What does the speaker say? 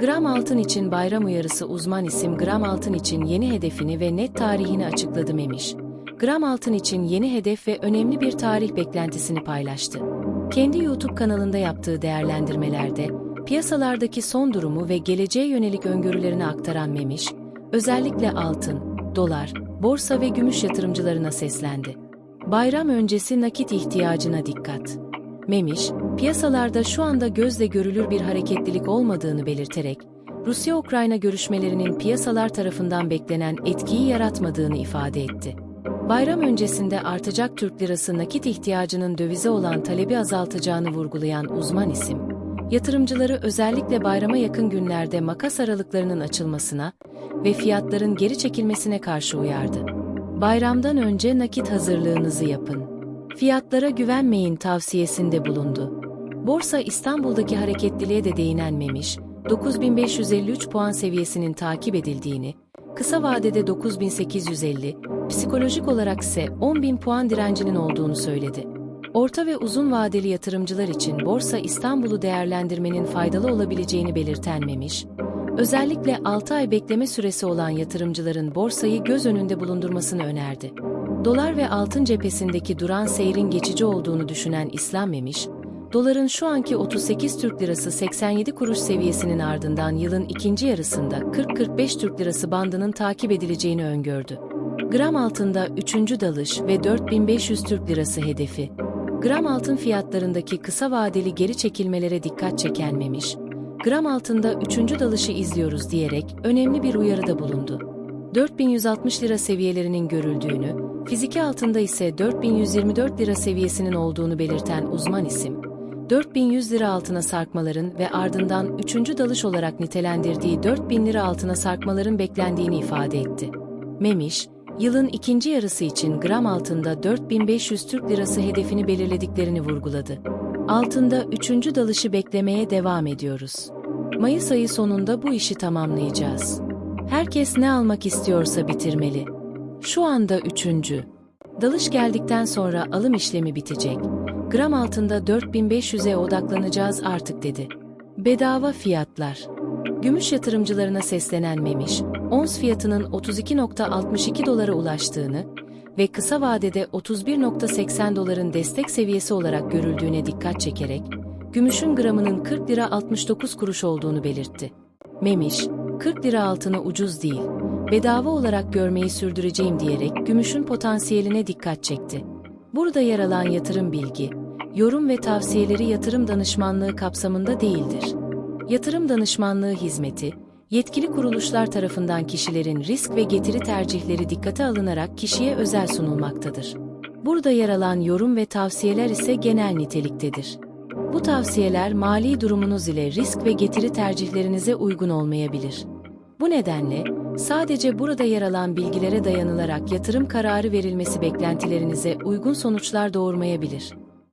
Gram Altın için bayram uyarısı uzman isim Gram Altın için yeni hedefini ve net tarihini açıkladı Memiş. Gram Altın için yeni hedef ve önemli bir tarih beklentisini paylaştı. Kendi YouTube kanalında yaptığı değerlendirmelerde, piyasalardaki son durumu ve geleceğe yönelik öngörülerini aktaran Memiş, özellikle altın, dolar, borsa ve gümüş yatırımcılarına seslendi. Bayram öncesi nakit ihtiyacına dikkat. Memiş, piyasalarda şu anda gözle görülür bir hareketlilik olmadığını belirterek, Rusya-Ukrayna görüşmelerinin piyasalar tarafından beklenen etkiyi yaratmadığını ifade etti. Bayram öncesinde artacak Türk lirası nakit ihtiyacının dövize olan talebi azaltacağını vurgulayan uzman isim, yatırımcıları özellikle bayrama yakın günlerde makas aralıklarının açılmasına ve fiyatların geri çekilmesine karşı uyardı. Bayramdan önce nakit hazırlığınızı yapın. Fiyatlara güvenmeyin tavsiyesinde bulundu. Borsa İstanbul'daki hareketliliğe de değinen Memiş, 9553 puan seviyesinin takip edildiğini, kısa vadede 9850, psikolojik olarak ise 10.000 puan direncinin olduğunu söyledi. Orta ve uzun vadeli yatırımcılar için Borsa İstanbul'u değerlendirmenin faydalı olabileceğini belirten Memiş, özellikle 6 ay bekleme süresi olan yatırımcıların borsayı göz önünde bulundurmasını önerdi. Dolar ve altın cephesindeki duran seyrin geçici olduğunu düşünen İslam Memiş, doların şu anki 38 Türk Lirası 87 kuruş seviyesinin ardından yılın ikinci yarısında 40-45 Türk Lirası bandının takip edileceğini öngördü. Gram altında 3. dalış ve 4500 Türk Lirası hedefi. Gram altın fiyatlarındaki kısa vadeli geri çekilmelere dikkat çeken Memiş, gram altında 3. dalışı izliyoruz diyerek önemli bir uyarıda bulundu. 4160 lira seviyelerinin görüldüğünü, fiziki altında ise 4124 lira seviyesinin olduğunu belirten uzman isim, 4100 lira altına sarkmaların ve ardından 3. dalış olarak nitelendirdiği 4000 lira altına sarkmaların beklendiğini ifade etti. Memiş, yılın ikinci yarısı için gram altında 4500 Türk lirası hedefini belirlediklerini vurguladı. Altında 3. dalışı beklemeye devam ediyoruz. Mayıs ayı sonunda bu işi tamamlayacağız. Herkes ne almak istiyorsa bitirmeli. Şu anda üçüncü. Dalış geldikten sonra alım işlemi bitecek. Gram altında 4500'e odaklanacağız artık dedi. Bedava fiyatlar. Gümüş yatırımcılarına seslenen Memiş, ons fiyatının 32.62 dolara ulaştığını ve kısa vadede 31.80 doların destek seviyesi olarak görüldüğüne dikkat çekerek, gümüşün gramının 40 lira 69 kuruş olduğunu belirtti. Memiş, 40 lira altına ucuz değil, bedava olarak görmeyi sürdüreceğim diyerek gümüşün potansiyeline dikkat çekti. Burada yer alan yatırım bilgi, yorum ve tavsiyeleri yatırım danışmanlığı kapsamında değildir. Yatırım danışmanlığı hizmeti, yetkili kuruluşlar tarafından kişilerin risk ve getiri tercihleri dikkate alınarak kişiye özel sunulmaktadır. Burada yer alan yorum ve tavsiyeler ise genel niteliktedir. Bu tavsiyeler mali durumunuz ile risk ve getiri tercihlerinize uygun olmayabilir. Bu nedenle sadece burada yer alan bilgilere dayanılarak yatırım kararı verilmesi beklentilerinize uygun sonuçlar doğurmayabilir.